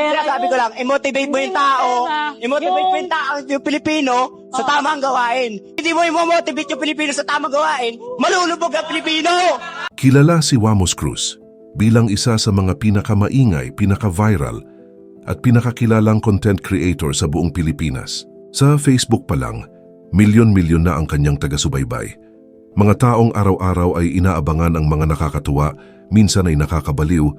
pera yun. ko lang, i-motivate mo yung tao, i-motivate mo Yung- tao, yung Pilipino, sa tamang gawain. Hindi mo i-motivate yung Pilipino sa tamang gawain, malulubog ang Pilipino! Kilala si Wamos Cruz bilang isa sa mga pinakamaingay, pinaka-viral at pinakakilalang content creator sa buong Pilipinas. Sa Facebook pa lang, milyon-milyon na ang kanyang taga-subaybay. Mga taong araw-araw ay inaabangan ang mga nakakatuwa, minsan ay nakakabaliw,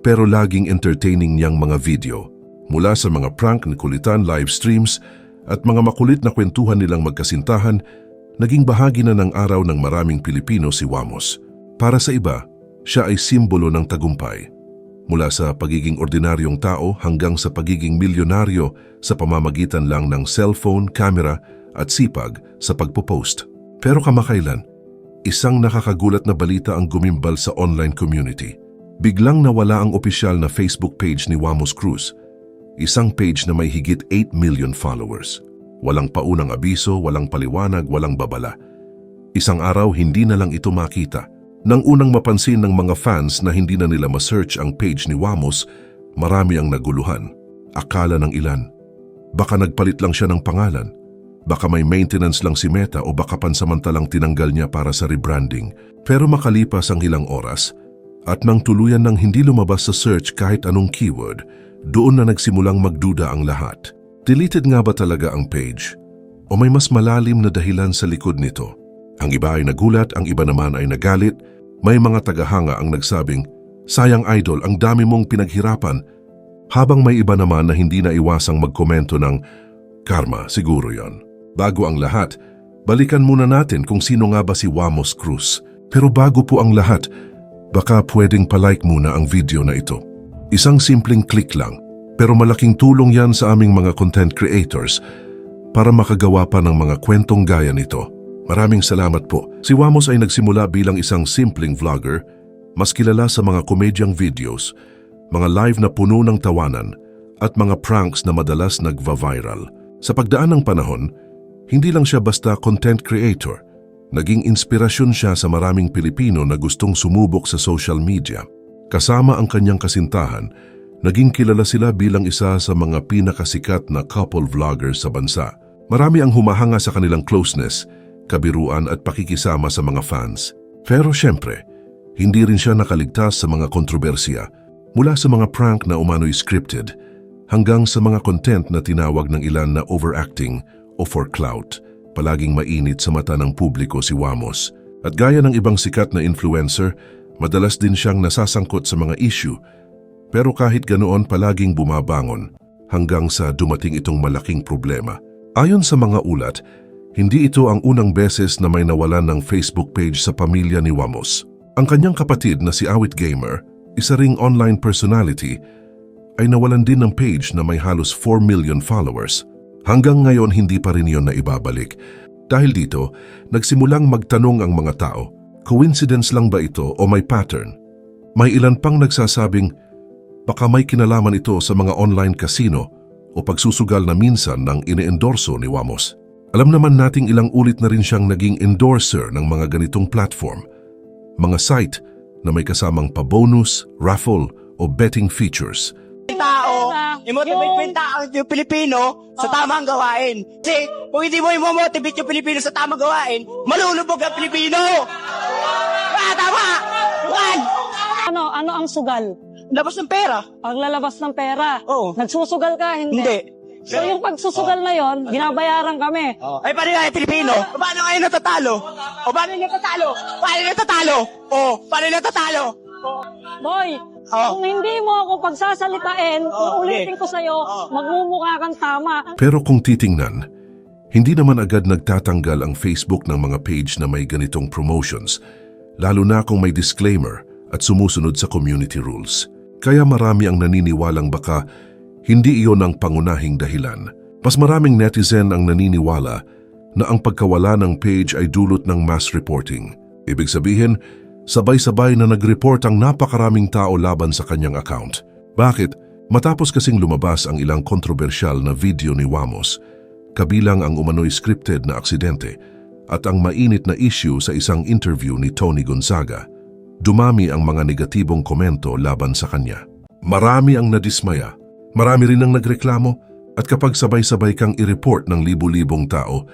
pero laging entertaining niyang mga video. Mula sa mga prank ni kulitan live streams at mga makulit na kwentuhan nilang magkasintahan, naging bahagi na ng araw ng maraming Pilipino si Wamos. Para sa iba, siya ay simbolo ng tagumpay. Mula sa pagiging ordinaryong tao hanggang sa pagiging milyonaryo sa pamamagitan lang ng cellphone, camera at sipag sa pagpo-post. Pero kamakailan, isang nakakagulat na balita ang gumimbal sa online community. Biglang nawala ang opisyal na Facebook page ni Wamos Cruz. Isang page na may higit 8 million followers. Walang paunang abiso, walang paliwanag, walang babala. Isang araw hindi na lang ito makita. Nang unang mapansin ng mga fans na hindi na nila ma-search ang page ni Wamos, marami ang naguluhan. Akala ng ilan. Baka nagpalit lang siya ng pangalan. Baka may maintenance lang si Meta o baka pansamantalang tinanggal niya para sa rebranding. Pero makalipas ang ilang oras, at nang tuluyan ng hindi lumabas sa search kahit anong keyword, doon na nagsimulang magduda ang lahat. Deleted nga ba talaga ang page? O may mas malalim na dahilan sa likod nito? Ang iba ay nagulat, ang iba naman ay nagalit. May mga tagahanga ang nagsabing, Sayang idol, ang dami mong pinaghirapan. Habang may iba naman na hindi na iwasang magkomento ng, Karma, siguro yon. Bago ang lahat, balikan muna natin kung sino nga ba si Wamos Cruz. Pero bago po ang lahat, baka pwedeng palike muna ang video na ito. Isang simpleng click lang, pero malaking tulong yan sa aming mga content creators para makagawa pa ng mga kwentong gaya nito. Maraming salamat po. Si Wamos ay nagsimula bilang isang simpleng vlogger, mas kilala sa mga komedyang videos, mga live na puno ng tawanan, at mga pranks na madalas nagva-viral. Sa pagdaan ng panahon, hindi lang siya basta content creator, naging inspirasyon siya sa maraming Pilipino na gustong sumubok sa social media. Kasama ang kanyang kasintahan, naging kilala sila bilang isa sa mga pinakasikat na couple vloggers sa bansa. Marami ang humahanga sa kanilang closeness, kabiruan at pakikisama sa mga fans. Pero syempre, hindi rin siya nakaligtas sa mga kontrobersya mula sa mga prank na umano'y scripted hanggang sa mga content na tinawag ng ilan na overacting o for clout. Palaging mainit sa mata ng publiko si Wamos. At gaya ng ibang sikat na influencer, madalas din siyang nasasangkot sa mga issue. Pero kahit ganoon palaging bumabangon hanggang sa dumating itong malaking problema. Ayon sa mga ulat, hindi ito ang unang beses na may nawalan ng Facebook page sa pamilya ni Wamos. Ang kanyang kapatid na si Awit Gamer, isa ring online personality, ay nawalan din ng page na may halos 4 million followers. Hanggang ngayon hindi pa rin yon na ibabalik. Dahil dito, nagsimulang magtanong ang mga tao, coincidence lang ba ito o may pattern? May ilan pang nagsasabing, baka may kinalaman ito sa mga online casino o pagsusugal na minsan ng ine-endorso ni Wamos. Alam naman nating ilang ulit na rin siyang naging endorser ng mga ganitong platform, mga site na may kasamang pa-bonus, raffle o betting features. I-motivate mo Yung- tao, yung Pilipino, sa Oh. tamang gawain. Kasi kung hindi mo i-motivate yung Pilipino sa tamang gawain, malulubog ang Pilipino! Ah, tama! Tukan! Ano, ano ang sugal? Labas ng pera. Paglalabas ng pera. Oo. Nagsusugal ka, hindi. Hindi. So yung pagsusugal na yon, binabayaran kami. Ay, paano yung Pilipino? Paano ngayon natatalo? O paano yung natatalo? Paano yung natatalo? O, paano yung natatalo? Boy, Oh. kung hindi mo ako pagsasalitain, Oh, ulitin okay. ko sa'yo, Oh. magmumukha kang tama. Pero kung titingnan, hindi naman agad nagtatanggal ang Facebook ng mga page na may ganitong promotions, lalo na kung may disclaimer at sumusunod sa community rules. Kaya marami ang naniniwalang baka hindi iyon ang pangunahing dahilan. Mas maraming netizen ang naniniwala na ang pagkawala ng page ay dulot ng mass reporting. Ibig sabihin, sabay-sabay na nag-report ang napakaraming tao laban sa kanyang account. Bakit? Matapos kasing lumabas ang ilang kontrobersyal na video ni Wamos, kabilang ang umano'y scripted na aksidente at ang mainit na issue sa isang interview ni Tony Gonzaga, dumami ang mga negatibong komento laban sa kanya. Marami ang nadismaya Marami rin ang nagreklamo at kapag sabay-sabay kang i-report ng libu-libong tao,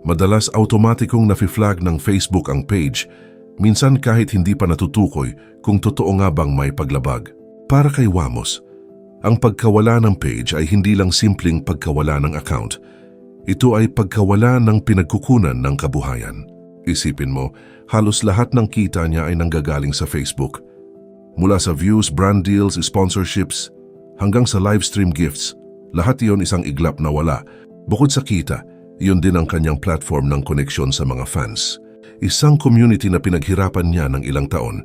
madalas automatikong nafi-flag ng Facebook ang page, minsan kahit hindi pa natutukoy kung totoo nga bang may paglabag. Para kay Wamos, ang pagkawala ng page ay hindi lang simpleng pagkawala ng account. Ito ay pagkawala ng pinagkukunan ng kabuhayan. Isipin mo, halos lahat ng kita niya ay nanggagaling sa Facebook. Mula sa views, brand deals, sponsorships, hanggang sa live stream gifts, lahat iyon isang iglap na wala. Bukod sa kita, iyon din ang kanyang platform ng koneksyon sa mga fans. Isang community na pinaghirapan niya ng ilang taon,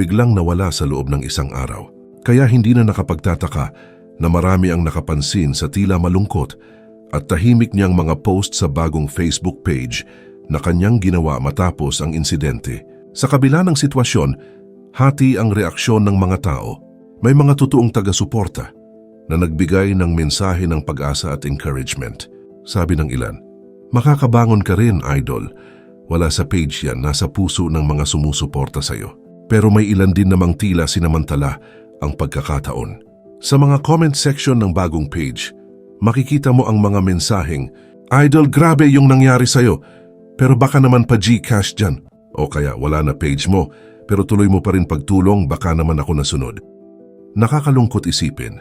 biglang nawala sa loob ng isang araw. Kaya hindi na nakapagtataka na marami ang nakapansin sa tila malungkot at tahimik niyang mga post sa bagong Facebook page na kanyang ginawa matapos ang insidente. Sa kabila ng sitwasyon, hati ang reaksyon ng mga tao. May mga totoong taga-suporta na nagbigay ng mensahe ng pag-asa at encouragement. Sabi ng ilan, Makakabangon ka rin, idol. Wala sa page yan, nasa puso ng mga sumusuporta sa'yo. Pero may ilan din namang tila sinamantala ang pagkakataon. Sa mga comment section ng bagong page, makikita mo ang mga mensaheng, Idol, grabe yung nangyari sa'yo, pero baka naman pa Gcash dyan. O kaya wala na page mo, pero tuloy mo pa rin pagtulong, baka naman ako nasunod. Nakakalungkot isipin,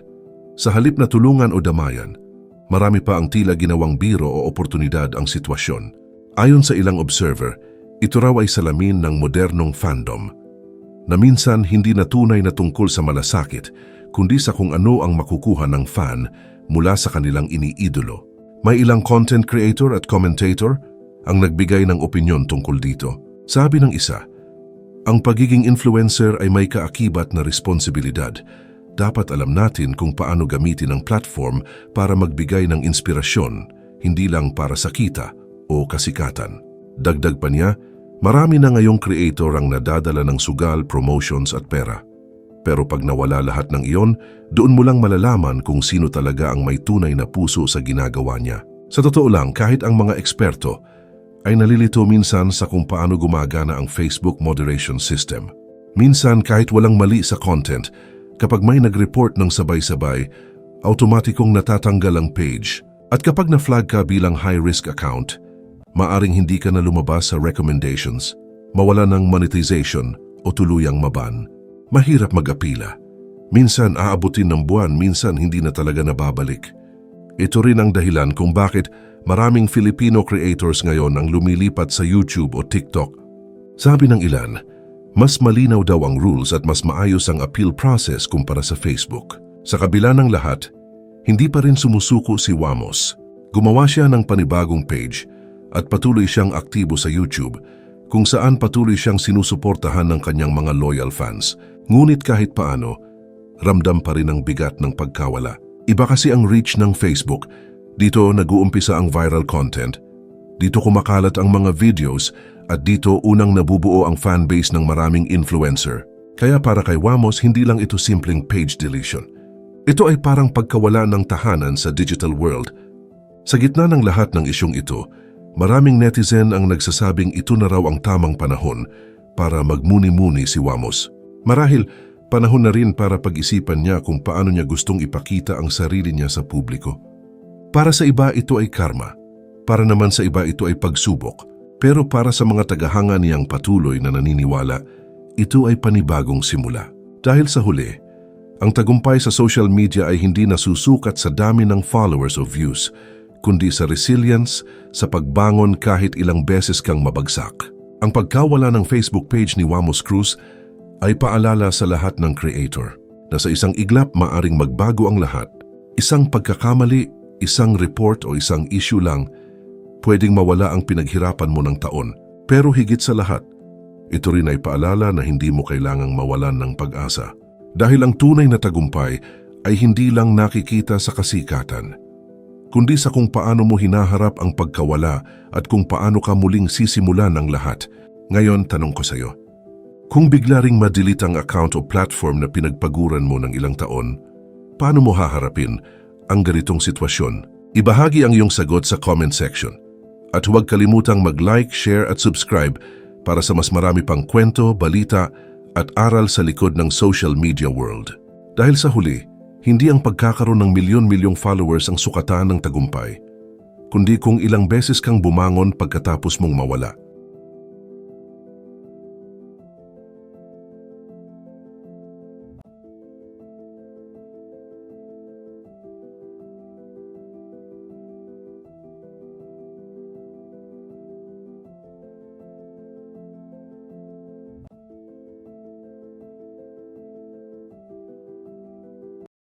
sa halip na tulungan o damayan, marami pa ang tila ginawang biro o oportunidad ang sitwasyon. Ayon sa ilang observer, ito raw ay salamin ng modernong fandom na minsan hindi na tunay na tungkol sa malasakit, kundi sa kung ano ang makukuha ng fan mula sa kanilang iniidolo. May ilang content creator at commentator ang nagbigay ng opinyon tungkol dito. Sabi ng isa, ang pagiging influencer ay may kaakibat na responsibilidad. Dapat alam natin kung paano gamitin ang platform para magbigay ng inspirasyon, hindi lang para sa kita o kasikatan. Dagdag pa niya, marami na ngayong creator ang nadadala ng sugal, promotions at pera. Pero pag nawala lahat ng iyon, doon mo lang malalaman kung sino talaga ang may tunay na puso sa ginagawa niya. Sa totoo lang, kahit ang mga eksperto ay nalilito minsan sa kung paano gumagana ang Facebook moderation system. Minsan kahit walang mali sa content, kapag may nag-report ng sabay-sabay, automatikong natatanggal ang page. At kapag na-flag ka bilang high-risk account, maaring hindi ka na lumabas sa recommendations, mawala ng monetization o tuluyang maban. Mahirap mag-apila. Minsan aabutin ng buwan, minsan hindi na talaga nababalik. Ito rin ang dahilan kung bakit maraming Filipino creators ngayon ang lumilipat sa YouTube o TikTok. Sabi ng ilan, mas malinaw daw ang rules at mas maayos ang appeal process kumpara sa Facebook. Sa kabila ng lahat, hindi pa rin sumusuko si Wamos. Gumawa siya ng panibagong page at patuloy siyang aktibo sa YouTube kung saan patuloy siyang sinusuportahan ng kanyang mga loyal fans. Ngunit kahit paano, ramdam pa rin ang bigat ng pagkawala. Iba kasi ang reach ng Facebook. Dito nag-uumpisa ang viral content. Dito kumakalat ang mga videos at dito unang nabubuo ang fanbase ng maraming influencer. Kaya para kay Wamos, hindi lang ito simpleng page deletion. Ito ay parang pagkawala ng tahanan sa digital world. Sa gitna ng lahat ng isyong ito, maraming netizen ang nagsasabing ito na raw ang tamang panahon para magmuni-muni si Wamos. Marahil, panahon na rin para pag-isipan niya kung paano niya gustong ipakita ang sarili niya sa publiko. Para sa iba ito ay karma, para naman sa iba ito ay pagsubok, pero para sa mga tagahanga niyang patuloy na naniniwala, ito ay panibagong simula. Dahil sa huli, ang tagumpay sa social media ay hindi nasusukat sa dami ng followers o views, kundi sa resilience, sa pagbangon kahit ilang beses kang mabagsak. Ang pagkawala ng Facebook page ni Wamos Cruz ay paalala sa lahat ng creator na sa isang iglap maaring magbago ang lahat. Isang pagkakamali, isang report o isang issue lang, pwedeng mawala ang pinaghirapan mo ng taon. Pero higit sa lahat, ito rin ay paalala na hindi mo kailangang mawalan ng pag-asa. Dahil ang tunay na tagumpay ay hindi lang nakikita sa kasikatan, kundi sa kung paano mo hinaharap ang pagkawala at kung paano ka muling sisimulan ang lahat. Ngayon, tanong ko sa iyo, kung bigla ring madelete ang account o platform na pinagpaguran mo ng ilang taon, paano mo haharapin ang ganitong sitwasyon? Ibahagi ang iyong sagot sa comment section. At huwag kalimutang mag-like, share at subscribe para sa mas marami pang kwento, balita at aral sa likod ng social media world. Dahil sa huli, Hindi ang pagkakaroon ng milyon-milyong followers ang sukatan ng tagumpay, kundi kung ilang beses kang bumangon pagkatapos mong mawala.